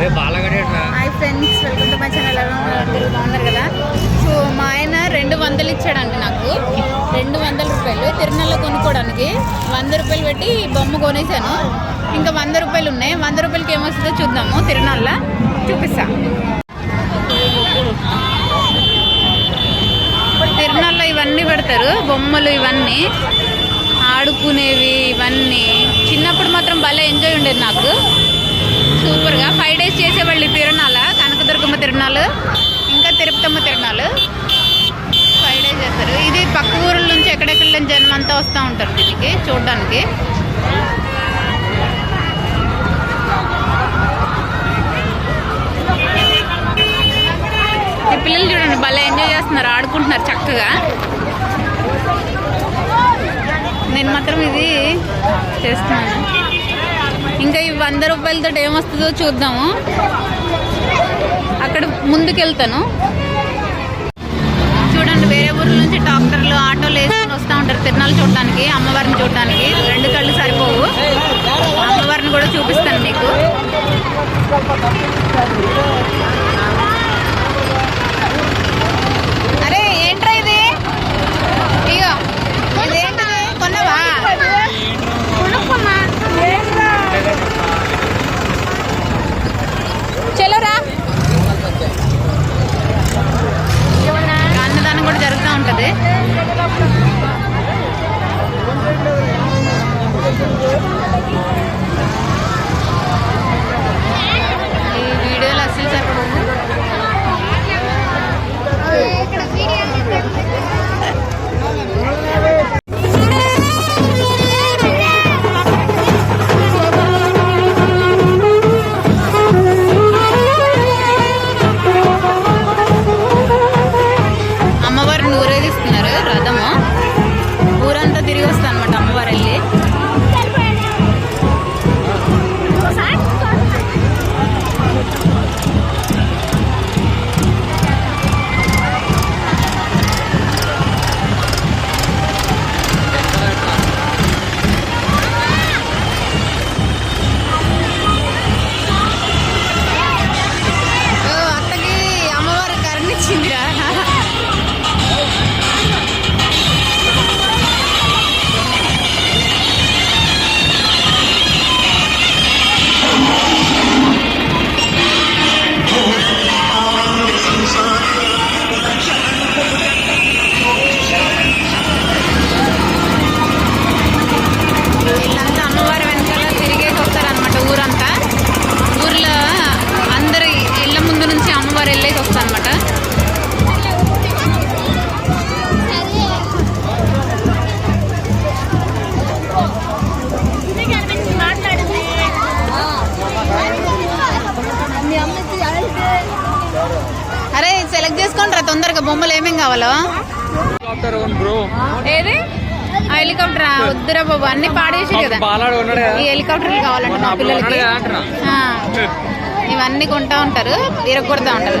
Hi friends welcome to my channel ఎలా ఉన్నారు? బాగున్నారు కదా? సో మా ఆయన రెండు వందలు ఇచ్చాడండి నాకు. రెండు వందల రూపాయలు తిరునల్లో కొనుక్కోవడానికి. వంద రూపాయలు పెట్టి బొమ్మ కొనేసాను. ఇంకా వంద రూపాయలు ఉన్నాయి. వంద రూపాయలకి ఏమొస్తుందో చూద్దాము తిరునాళ్ళ చూపిస్తా. తిరునాళ్ళలో ఇవన్నీ పెడతారు. బొమ్మలు ఇవన్నీ. ఆడుకునేవి ఇవన్నీ. చిన్నప్పుడు మాత్రం భలే ఎంజాయ్ ఉండేది నాకు. సూపర్గా. ఫైవ్ డేస్ చేసేవాళ్ళు ఈ తిరునాళ్ళ. కనకదుర్గమ్మ తిరునాళ్ళు ఇంకా తిరుపతమ్మ తిరునాళ్ళు. ఫైవ్ డేస్ చేస్తారు. ఇది పక్క ఊర్ల నుంచి ఎక్కడెక్కడ నుంచి జనం అంతా వస్తూ ఉంటారు దీనికి చూడడానికి. ఈ పిల్లలు చూడండి భలే ఎంజాయ్ చేస్తున్నారు ఆడుకుంటున్నారు చక్కగా. నేను మాత్రం ఇది చేస్తున్నాను. ఇంకా ఈ వంద రూపాయలతో ఏమొస్తుందో చూద్దాము. అక్కడ ముందుకెళ్తాను. చూడండి వేరే ఊర్ల నుంచి డాక్టర్లు ఆటోలు వేసుకొని వస్తూ ఉంటారు తిరునాళ్ళు చూడడానికి అమ్మవారిని చూడడానికి. రెండు కళ్ళు సరిపోవు. అమ్మవారిని కూడా చూపిస్తాను మీకు. సెలెక్ట్ చేసుకోండి రా తొందరగా బొమ్మలు ఏమేం కావాలో. హెలికాప్టర్ ఏది? ఆ హెలికాప్టర్ వద్దురా బాబు అన్ని పాడేసి కదా. ఈ హెలికాప్టర్లు కావాలంట మా పిల్లలకి. ఇవన్నీ కొంటా ఉంటారు ఇరగొడతా ఉంటారు.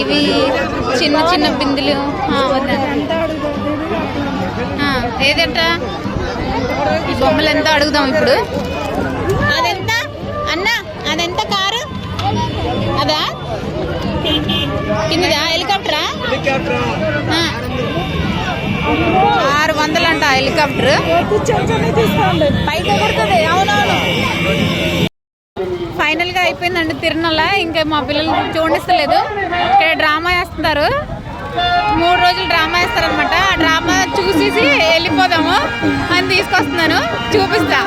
ఇవి చిన్న చిన్న బిందులు ఏదట ఈ బొమ్మలు ఎంత అడుగుదాం ఇప్పుడు? హెలికాప్టర్? పైకి ఎగురుతుంది అవునవును ఫైనల్గా అయిపోయిందండి తిరునల. ఇంకా మా పిల్లలు చూడిస్తలేదు ఇక్కడ డ్రామా వేస్తున్నారు. మూడు రోజులు డ్రామా వేస్తారనమాట ఆ డ్రామా చూసేసి వెళ్ళిపోదాము. అని తీసుకొస్తున్నాను. చూపిస్తా.